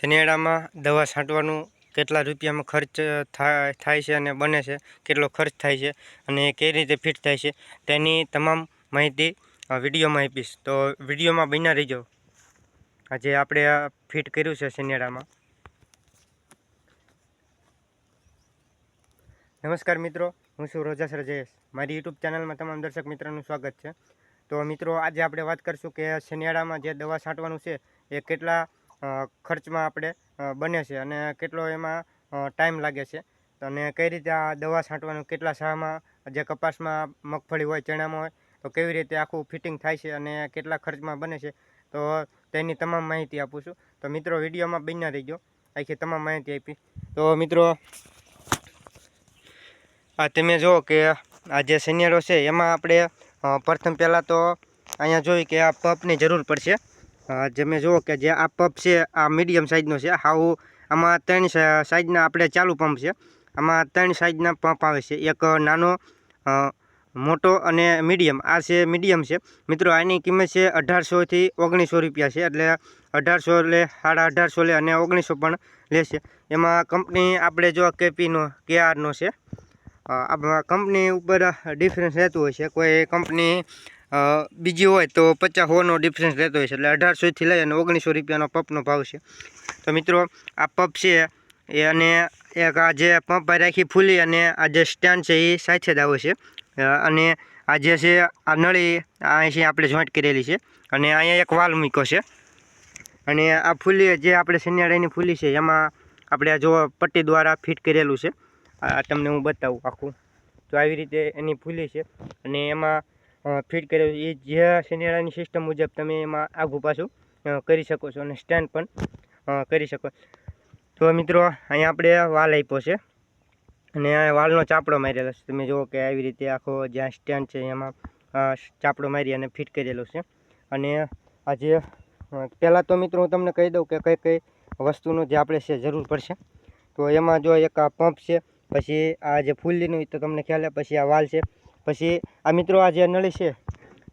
શનિયાળામાં દવા છાંટવાનું કેટલા રૂપિયામાં ખર્ચ થાય છે અને બને છે, કેટલો ખર્ચ થાય છે અને કઈ રીતે ફિટ થાય છે, તેની તમામ માહિતી વિડીયોમાં આપીશ. તો વિડીયોમાં બન્યા રહીજો. આજે આપણે ફિટ કર્યું છે શનિયાળામાં. નમસ્કાર મિત્રો, હું છું રોજાસર જયેશ. મારી યુટ્યુબ ચેનલમાં તમામ દર્શક મિત્રોનું સ્વાગત છે. તો મિત્રો, આજે આપણે વાત કરીશું કે શનિયાળામાં જે દવા છાંટવાનું છે, એ કેટલા ખર્ચમાં આપણે બને છે અને કેટલો એમાં ટાઈમ લાગે છે. અને કઈ રીતે આ દવા છાંટવાનું, કેટલા શામાં જે કપાસમાં મગફળી હોય, ચણામાં હોય, તો કેવી રીતે આખું ફિટિંગ થાય છે અને કેટલા ખર્ચમાં બને છે, તો તેની તમામ માહિતી આપું છું. તો મિત્રો, વિડીયોમાં બન્યા ગયો આખી તમામ માહિતી આપી. તો મિત્રો, આ તમે જુઓ કે આ જે સિનિયરો છે, એમાં આપણે પ્રથમ પહેલાં તો અહીંયા જોઈ કે આ પંપની જરૂર પડશે. અ, જે મેં જુઓ કે જે આ પંપ છે આ મીડિયમ સાઇઝનો છે હાવ આમાં ત્રણ સાઇઝના આપણે ચાલુ પંપ છે. આમાં ત્રણ સાઇઝના પંપ આવે છે. એક નાનો મોટો અને મીડિયમ. આ છે મીડિયમ છે. મિત્રો આની કિંમત છે અઢારસોથી ઓગણીસો રૂપિયા છે. એટલે અઢારસો લે સાડા અઢારસો લે અને ઓગણીસો પણ લેશે એમાં કંપની આપણે જો કેપીનો કેઆરનો છે. આ કંપની ઉપર ડિફરન્સ રહેતું હોય છે. કોઈ કંપની બીજી હોય તો પચાસ હોનો ડિફરન્સ રહેતો હોય છે. એટલે અઢારસોથી લઈ અને ઓગણીસો રૂપિયાનો પંપનો ભાવ છે. તો મિત્રો, આ પંપ છે, એ અને એક આ જે પંપ રાખી ફૂલી અને આ જે સ્ટેન્ડ છે, એ સાથે જ આવે છે. અને આ જે છે, આ નળી અહીંથી આપણે જોઈન્ટ કરેલી છે. અને અહીંયા એક વાલ મૂક્યો છે. અને આ ફૂલી જે આપણે શનિયાળાની ફૂલી છે, એમાં આપણે જો પટ્ટી દ્વારા ફિટ કરેલું છે. આ તમને હું બતાવું આખું. તો આવી રીતે એની ફૂલી છે. અને એમાં ફિટ કરેલું એ જે સિનેરાની સિસ્ટમ મુજબ તમે એમાં આઘું પાછું કરી શકો છો અને સ્ટેન્ડ પણ કરી શકો. તો મિત્રો, અહીંયા આપણે વાલ આપ્યો છે. અને વાલનો ચાપડો મારેલો છે. તમે જુઓ કે આવી રીતે આખો જ્યાં સ્ટેન્ડ છે એમાં ચાપડો મારી અને ફિટ કરેલો છે. અને આજે પહેલાં તો મિત્રો હું તમને કહી દઉં કે કઈ કઈ વસ્તુનું જે આપણે છે જરૂર પડશે. તો એમાં જો એક આ પંપ છે, પછી આ જે ફૂલીનું તો તમને ખ્યાલ છે પછી આ વાલ છે. પછી આ મિત્રો, આ જે નળી છે,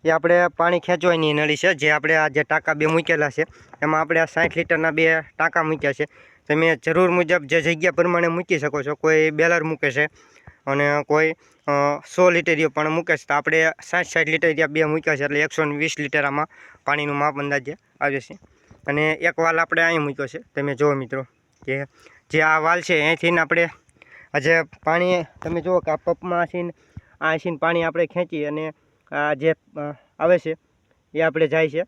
એ આપણે પાણી ખેંચવાની નળી છે, જે આપણે આ જે ટાંકા બે મૂકેલા છે, એમાં આપણે આ સાઠ લીટરના બે ટાંકા મૂક્યા છે. તમે જરૂર મુજબ જે જગ્યા પ્રમાણે મૂકી શકો છો, કોઈ બેલર મૂકે છે અને કોઈ સો લીટરીઓ પણ મૂકે છે. તો આપણે સાઠ સાઠ લીટરિયા બે મૂક્યા છે, એટલે એકસો વીસ લીટર આમાં પાણીનું માપ અંદાજે આવે છે. અને એક વાલ આપણે અહીં મૂક્યો છે, તમે જુઓ મિત્રો, કે જે આ વાલ છે અહીંથી આપણે આજે પાણી, તમે જુઓ કે આ પંપમાં આસીને આ આસીને પાણી આપણે ખેંચી અને આ જે આવે છે, એ આપણે જાય છે.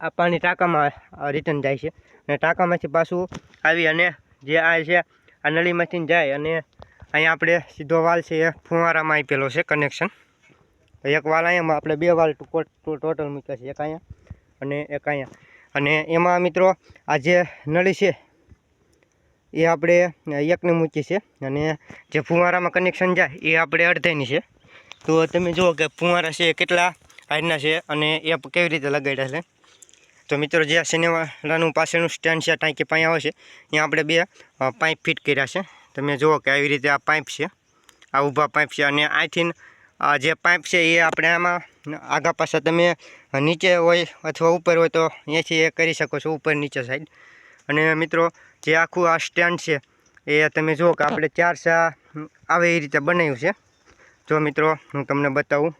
આ- પાણી ટાંકામાં રિટર્ન જાય છે. અને ટાંકામાંથી પાછું આવી અને જે આ છે, આ નળીમાંથી જાય અને અહીંયા આપણે સીધો વાલ છે એ ફુવારામાં આપેલો છે કનેક્શન એક વાલ અહીંયા આપણે બે વાલ ટોટલ મૂક્યા છે. એક અહીંયા અને એક અહીંયા. અને એમાં મિત્રો, આ જે નળી છે એ આપણે એકને મૂકી છે અને જે ફુવારામાં કનેક્શન જાય એ આપણે અડધાની છે. તો તમે જુઓ કે ફુવારા છે કેટલા હાઈટના છે અને એ કેવી રીતે લગાડ્યા છે. તો મિત્રો જે સિનેમાનું પાસેનું સ્ટેન્ડ છે ટાંકી પાઈ આવે છે ત્યાં આપણે બે પાઇપ ફિટ કર્યા છે. તમે જુઓ કે આવી રીતે આ પાઇપ છે, આ ઊભા પાઇપ છે અને આથી આ જે પાઇપ છે એ આપણે આમાં આગા પાછા તમે નીચે હોય અથવા ઉપર હોય તો અહીંયાથી એ કરી શકો છો, ઉપર નીચે સાઈડ. અને મિત્રો જે આખું આ સ્ટેન્ડ છે, એ તમે જુઓ કે આપણે ચાર સા આવે એ રીતે બનાવ્યું છે. જો મિત્રો, હું તમને બતાવું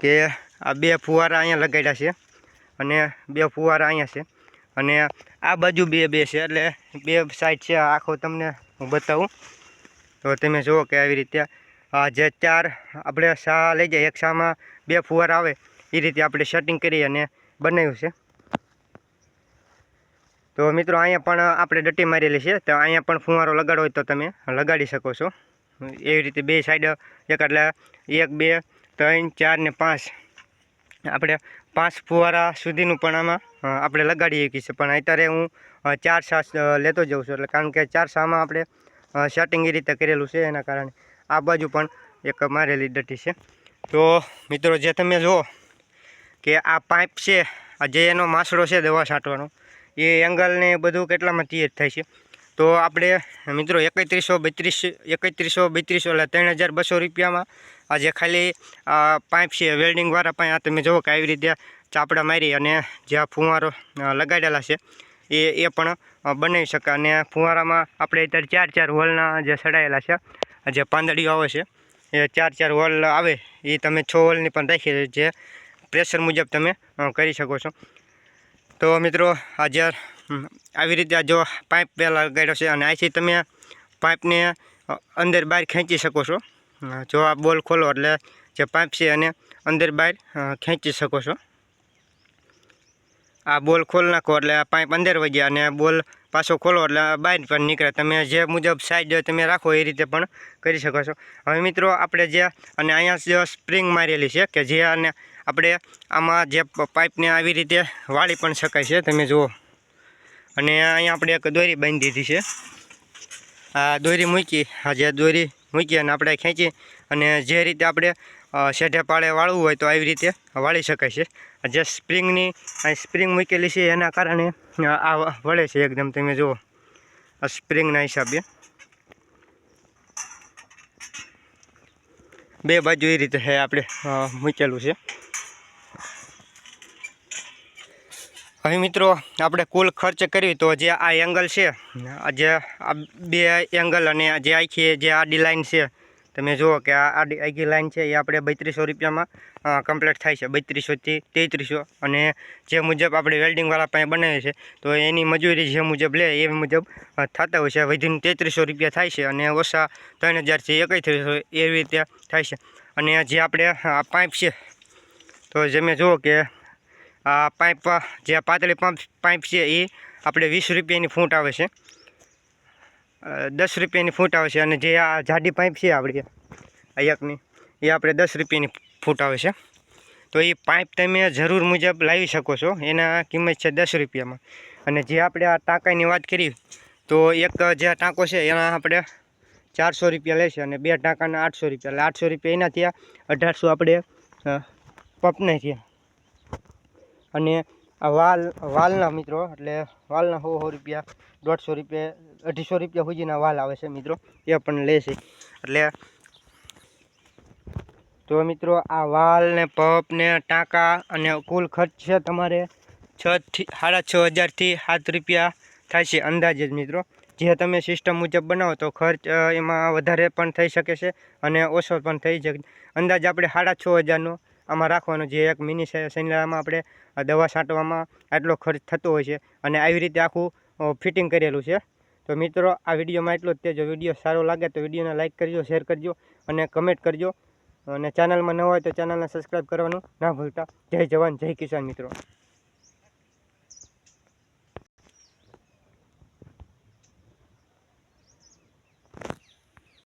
કે આ બે ફુવારા અહીંયા લગાડ્યા છે અને બે ફુવારા અહીંયા છે અને આ બાજુ બે બે છે, એટલે બે સાઈડ છે, આખો તમને હું બતાવું. તો તમે જુઓ કે આવી રીતે આ જે ચાર આપણે સા લઈ જાય એક શામાં બે ફુવારા આવે, એ રીતે આપણે સેટિંગ કરી અને બનાવ્યું છે. તો મિત્રો, અહીંયા પણ આપણે ડટ્ટી મારેલી છે. તો અહીંયા પણ ફુવારો લગાડો હોય તો તમે લગાડી શકો છો. એવી રીતે બે સાઈડ એક એટલે એક, બે, ત્રણ, ચાર ને પાંચ. આપણે પાંચ ફુવારા સુધીનું પણ આમાં આપણે લગાડી શકીએ છીએ. પણ અત્યારે હું ચાર સા લેતો જાઉં છું. એટલે કારણ કે ચાર સામાં આપણે સેટિંગ એ રીતે કરેલું છે. એના કારણે આ બાજુ પણ એક મારેલી ડટ્ટી છે. તો મિત્રો, જે તમે જુઓ કે આ પાઇપ છે, આ જે એનો માસડો છે દવા છાંટવાનો એ એંગલ ને બધું કેટલામાં તૈયાર થાય છે? તો આપણે, મિત્રો, એકત્રીસો બત્રીસ, એકત્રીસો બત્રીસો એટલે ત્રણ હજાર બસો રૂપિયામાં આ જે ખાલી પાઇપ છે વેલ્ડિંગવાળા પાઇપ, આ તમે જુઓ કે આવી રીતે ચાપડા મારી અને જે આ ફુવારો લગાડેલા છે, એ એ પણ બનાવી શકાય. અને ફુવારામાં આપણે અત્યારે ચાર ચાર હોલના જે સડાયેલા છે જે પાંદડીઓ આવે છે, એ ચાર ચાર હોલ આવે, એ તમે છ હોલની પણ રાખી જે પ્રેશર મુજબ તમે કરી શકો છો. તો મિત્રો, આજે આવી રીતે જો પાઇપ પહેલાં લગાડ્યો છે અને અહીંથી તમે પાઇપને અંદર બહાર ખેંચી શકો છો. જો આ બોલ ખોલો એટલે જે પાઇપ છે એને અંદર બહાર ખેંચી શકો છો. આ બોલ ખોલ નાખો એટલે આ પાઇપ અંદર વહી અને બોલ પાછો ખોલો એટલે બહાર પણ નીકળે. તમે જે મુજબ સાઈડ તમે રાખો એ રીતે પણ કરી શકો છો. હવે મિત્રો, આપણે જે, અને અહીંયા જે સ્પ્રિંગ મારેલી છે કે જે અને આપણે આમાં જે પાઇપને આવી રીતે વાળી પણ શકાય છે, તમે જુઓ. અને અહીંયા આપણે એક દોરી બાંધી દીધી છે. આ દોરી મૂકી, આ જે દોરી મૂકી અને આપણે ખેંચી અને જે રીતે આપણે શેઠે પાળે વાળવું હોય તો આવી રીતે વાળી શકાય છે. જે સ્પ્રિંગની સ્પ્રિંગ મૂકેલી છે એના કારણે આ વળે છે એકદમ, તમે જુઓ. આ સ્પ્રિંગના હિસાબે. બે બાજુ એ રીતે છે આપણે મૂકેલું છે. હવે મિત્રો, આપણે કુલ ખર્ચ કરીએ તો જે આ એંગલ છે જે આ બે એંગલ અને જે આખી જે આડી લાઈન છે, તમે જુઓ કે આ આડી આખી લાઈન છે, એ આપણે બત્રીસો રૂપિયામાં કમ્પ્લીટ થાય છે. બત્રીસોથી તેત્રીસો અને જે મુજબ આપણે વેલ્ડિંગવાળા પાસે બનાવીએ છે તો એની મજૂરી જે મુજબ લે, એ મુજબ થતા હોય છે. વધીને તેત્રીસો રૂપિયા થાય છે અને ઓછા ત્રણ હજારથી એકત્રીસો એવી રીતે થાય છે. અને જે આપણે પાઇપ છે, તો જે મેં જુઓ કે પાઇપ, જે પાતળી પંપ, પાઇપ છે એ આપણે વીસ રૂપિયાની ફૂટ આવે છે. દસ રૂપિયાની ફૂટ આવે છે અને જે આ જાડી પાઇપ છે આપણી, આ એકની એ આપણે દસ રૂપિયાની ફૂટ આવે છે. તો એ પાઇપ તમે જરૂર મુજબ લાવી શકો છો, એના કિંમત છે દસ રૂપિયામાં. અને જે આપણે આ ટાંકાની વાત કરી, તો એક જે ટાંકો છે, એના આપણે ચારસો રૂપિયા લે છે અને બે ટાંકાના આઠસો રૂપિયા. એટલે આઠસો રૂપિયા એના થયા, અઢારસો આપણે પંપને થયા. અને આ વાલ, વાલના મિત્રો, એટલે વાલના સો સો રૂપિયા, દોઢસો રૂપિયા, અઢીસો રૂપિયા સુધીના વાલ આવે છે મિત્રો, એ પણ લે છે. એટલે તો મિત્રો, આ વાલ ને પપ ને ટાંકા અને કુલ ખર્ચ છે તમારે છ થી, સાડા છ હજારથી સાત રૂપિયા થાય છે અંદાજે જ મિત્રો. જે તમે સિસ્ટમ મુજબ બનાવો તો ખર્ચ એમાં વધારે પણ થઈ શકે છે અને ઓછો પણ થઈ શકે. અંદાજ આપણે સાડા છ હજારનો આમાં રાખવાનો જે એક મિની શનિલામાં આપણે દવા છાંટવામાં આટલો ખર્ચ થતો હોય છે અને આવી રીતે આખું ફિટિંગ કરેલું છે. તો મિત્રો, આ વિડીયોમાં એટલું જ. તે જો વીડિયો સારો લાગે તો વિડીયોને લાઇક કરજો શેર કરજો અને કમેન્ટ કરજો. અને ચેનલમાં ન હોય તો ચેનલને સબસ્ક્રાઈબ કરવાનું ના ભૂલતા. જય જવાન, જય કિસાન મિત્રો.